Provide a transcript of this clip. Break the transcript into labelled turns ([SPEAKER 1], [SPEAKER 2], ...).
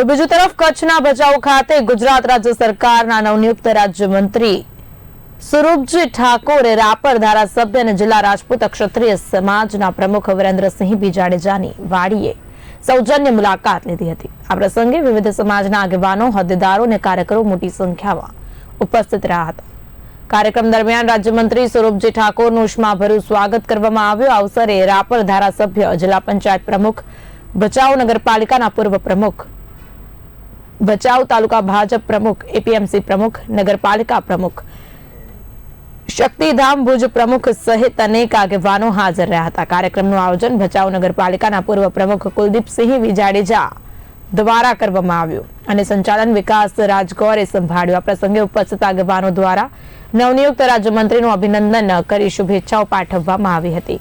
[SPEAKER 1] તો બીજી તરફ કચ્છના ભચાઉ ખાતે ગુજરાત રાજ્ય સરકારના નવનિયુક્ત રાજ્યમંત્રી સુરૂપજી ઠાકોરે રાપર ધારાસભ્ય અને જિલ્લા રાજપૂત ક્ષત્રિય સમાજના પ્રમુખ વિરેન્દ્રસિંહ બી વાડીએ સૌજન્ય મુલાકાત લીધી હતી. આ પ્રસંગે વિવિધ સમાજના આગેવાનો, હોદ્દેદારો અને કાર્યકરો મોટી સંખ્યામાં ઉપસ્થિત રહ્યા હતા. કાર્યક્રમ દરમિયાન રાજ્યમંત્રી સ્વરૂપજી ઠાકોરનું ઉષ્માભર્યું સ્વાગત કરવામાં આવ્યું. અવસરે રાપર ધારાસભ્ય, જિલ્લા પંચાયત પ્રમુખ, ભચાઉ નગરપાલિકાના પૂર્વ પ્રમુખ ભચાઉ તાલુકા ભાજપ પ્રમુખ, એપીએમસી પ્રમુખ, નગરપાલિકા પ્રમુખ. શક્તિધામ ભુજ પ્રમુખ સહિત અનેક આગેવાનો હાજર રહ્યા હતા. કાર્યક્રમનું આયોજન ભચાઉ નગરપાલિકાના પૂર્વ પ્રમુખ કુલદીપસિંહ વિજાડેજા દ્વારા કરવામાં આવ્યું અને સંચાલન વિકાસ રાજગોરે સંભાળ્યું. આ પ્રસંગે ઉપસ્થિત આગેવાનો દ્વારા નવનિયુક્ત રાજ્યમંત્રીનું અભિનંદન કરી શુભેચ્છાઓ પાઠવવામાં આવી હતી.